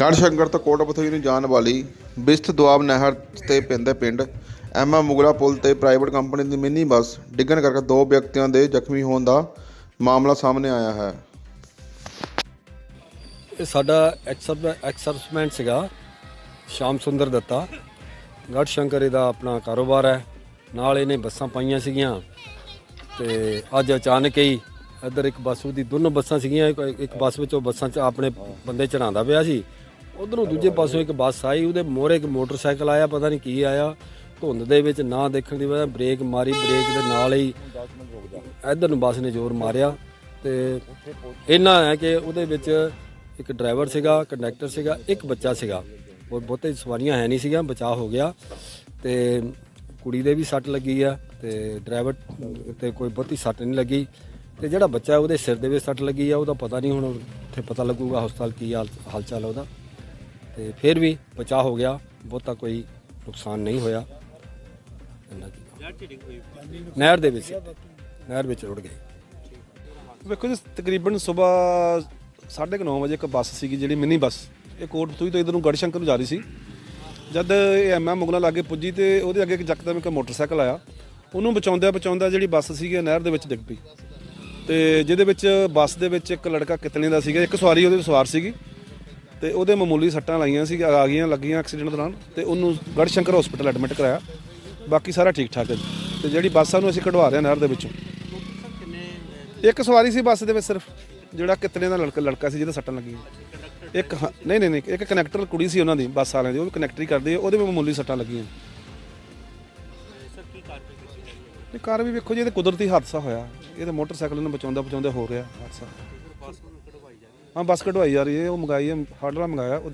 ਗੜਸ਼ੰਕਰ ਤੋਂ ਕੋਟਪੁਥਲੀ ਨੂੰ ਜਾਣ ਵਾਲੀ, ਬਿਸਤ ਦੁਆਬ ਨਹਿਰ ਤੇ ਪੈਂਦੇ ਪਿੰਡ, ਐਮਾ ਮੁਗਲਾ ਪੁਲ ਤੇ ਪ੍ਰਾਈਵੇਟ ਕੰਪਨੀ ਦੀ ਮਿੰਨੀ ਬੱਸ, ਡਿੱਗਣ ਕਰਕੇ ਦੋ ਵਿਅਕਤੀਆਂ ਦੇ ਜ਼ਖਮੀ ਹੋਣ ਦਾ ਮਾਮਲਾ ਸਾਹਮਣੇ ਆਇਆ ਹੈ। ਇਹ ਸਾਡਾ ਐਕਸਰ ਐਕਸਰਸਮੈਂਟ ਸੀਗਾ, ਸ਼ਾਮ ਸੁੰਦਰ ਦੱਤਾ। ਗੜ ਸ਼ੰਕਰ ਇਹਦਾ ਆਪਣਾ ਕਾਰੋਬਾਰ ਹੈ, ਨਾਲ ਇਹਨੇ ਬੱਸਾਂ ਪਾਈਆਂ ਸੀਗੀਆਂ। ਤੇ ਅੱਜ ਅਚਾਨਕ ਹੀ ਇੱਧਰ ਇੱਕ ਬੱਸ ਦੀ ਦੋਨੋਂ ਬੱਸਾਂ ਸੀਗੀਆਂ, ਇੱਕ- ਇੱਕ ਬੱਸ ਵਿੱਚੋਂ ਬੱਸਾਂ 'ਚ ਆਪਣੇ ਬੰਦੇ ਚੜਾਉਂਦਾ ਪਿਆ ਸੀ। ਉਧਰੋਂ ਦੂਜੇ ਪਾਸੋਂ ਇੱਕ ਬੱਸ ਆਈ, ਉਹਦੇ ਮੋਹਰੇ ਇੱਕ ਮੋਟਰਸਾਈਕਲ ਆਇਆ, ਪਤਾ ਨਹੀਂ ਕੀ ਆਇਆ। ਧੁੰਦ ਦੇ ਵਿੱਚ ਨਾ ਦੇਖਣ ਦੀ ਵਜ੍ਹਾ ਬ੍ਰੇਕ ਮਾਰੀ, ਬ੍ਰੇਕ ਦੇ ਨਾਲ ਹੀ ਇੱਧਰ ਨੂੰ ਬੱਸ ਨੇ ਜ਼ੋਰ ਮਾਰਿਆ ਤੇ ਇੰਨਾ ਹੈ ਕਿ ਉਹਦੇ ਵਿੱਚ ਇੱਕ ਡਰਾਈਵਰ ਸੀਗਾ, ਕੰਡਕਟਰ ਸੀਗਾ, ਇੱਕ ਬੱਚਾ ਸੀਗਾ। ਉਹ ਬਹੁਤੇ ਸਵਾਰੀਆਂ ਹੈ ਨਹੀਂ ਸੀਗੀਆਂ, ਬਚਾਅ ਹੋ ਗਿਆ ਤੇ ਕੁੜੀ ਦੇ ਵੀ ਸੱਟ ਲੱਗੀ ਆ ਤੇ ਡਰਾਈਵਰ ਤੇ ਕੋਈ ਬਹੁਤੀ ਸੱਟ ਨਹੀਂ ਲੱਗੀ ਤੇ ਜਿਹੜਾ ਬੱਚਾ ਉਹਦੇ ਸਿਰ ਦੇ ਵਿੱਚ ਸੱਟ ਲੱਗੀ ਆ, ਉਹਦਾ ਪਤਾ ਨਹੀਂ ਹੁਣ ਉੱਥੇ ਪਤਾ ਲੱਗੂਗਾ ਹਸਪਤਾਲ ਕੀ ਹਾਲ ਹਾਲ ਚਾਲ ਉਹਦਾ। ਤੇ ਫਿਰ ਵੀ ਬਚਾਅ ਹੋ ਗਿਆ ਬਹੁਤਾ ਕੋਈ ਨੁਕਸਾਨ ਨਹੀਂ ਹੋਇਆ। ਨਹਿਰ ਦੇ ਵਿੱਚ ਨਹਿਰ ਵਿੱਚ ਰੁੜ ਗਏ। ਵੇਖੋ ਜੀ ਤਕਰੀਬਨ ਸਵੇਰ 9:30 ਵਜੇ ਇੱਕ ਬੱਸ ਸੀਗੀ ਜਿਹੜੀ ਮਿੰਨੀ ਬੱਸ। ਇਹ ਕੋਟਪੁਰੀ ਤੋਂ ਇਧਰ ਨੂੰ ਗੜਸ਼ੰਕਰ ਨੂੰ ਜਾ ਰਹੀ ਸੀ। ਜਦ ਇਹ ਐਮਐਮ ਮੁਗਲਾ ਲਾਗੇ ਪੁੱਜੀ ਤੇ ਉਹਦੇ ਅੱਗੇ ਇੱਕ ਜੱਕਦਮ ਇੱਕ ਮੋਟਰਸਾਈਕਲ ਆਇਆ। ਉਹਨੂੰ ਬਚਾਉਂਦਿਆਂ ਬਚਾਉਂਦਾ ਜਿਹੜੀ ਬੱਸ ਸੀਗੀ ਨਹਿਰ ਦੇ ਵਿੱਚ ਡਿੱਗ ਪਈ। ਤੇ ਜਿਹਦੇ ਵਿੱਚ ਬੱਸ ਦੇ ਵਿੱਚ ਇੱਕ ਲੜਕਾ ਕਿਤਨੇ ਦਾ ਸੀਗਾ ਇੱਕ ਸਵਾਰੀ ਉਹਦੇ ਵਿੱਚ ਸਵਾਰ ਸੀਗੀ। ਤੇ ਉਹਦੇ ਮਾਮੂਲੀ ਸੱਟਾਂ ਲਾਈਆਂ ਸੀ, ਆ ਗਈਆਂ, ਲੱਗੀਆਂ ਐਕਸੀਡੈਂਟ ਦੌਰਾਨ ਤੇ ਉਹਨੂੰ ਗੜਸ਼ੰਕਰ ਹਸਪੀਟਲ ਐਡਮਿਟ ਕਰਾਇਆ। ਬਾਕੀ ਸਾਰਾ ਠੀਕ ਠਾਕ ਹੈ ਜੀ। ਤੇ ਜਿਹੜੀ ਬੱਸਾਂ ਨੂੰ ਅਸੀਂ ਕਢਵਾ ਰਹੇ ਹਾਂ ਨਹਿਰ ਦੇ ਵਿੱਚੋਂ। ਇੱਕ ਸਵਾਰੀ ਸੀ ਬੱਸ ਦੇ ਵਿੱਚ ਸਿਰਫ, ਜਿਹੜਾ ਕਿਤਨੇ ਦਾ ਲੜਕਾ ਲੜਕਾ ਸੀ ਜਿਹਦੇ ਸੱਟਾਂ ਲੱਗੀਆਂ। ਇੱਕ ਹਾਂ- ਨਹੀਂ ਨਹੀਂ ਨਹੀਂ, ਇੱਕ ਕਨੈਕਟਰ ਕੁੜੀ ਸੀ ਉਹਨਾਂ ਦੀ, ਬੱਸ ਵਾਲਿਆਂ ਦੀ, ਉਹ ਵੀ ਕਨੈਕਟਰੀ ਕਰਦੀ ਹੈ, ਉਹਦੇ ਵੀ ਮਾਮੂਲੀ ਸੱਟਾਂ ਲੱਗੀਆਂ। ਇਹ ਕਾਰ ਵੀ ਵੇਖੋ ਜੀ, ਇਹ ਕੁਦਰਤੀ ਹਾਦਸਾ ਹੋਇਆ। ਇਹ ਤਾਂ ਮੋਟਰਸਾਈਕਲ ਨੂੰ ਬਚਾਉਂਦਾ ਬਚਾਉਂਦਾ ਹੋ ਰਿਹਾ ਹਾਦਸਾ। ਹਾਂ ਬੱਸ ਕਢਵਾਈ ਜਾ ਰਹੀ ਹੈ ਉਹ ਮੰਗਾਈ ਹੈ ਹਾਰਡਰਾ ਮੰਗਾਇਆ। ਉਹ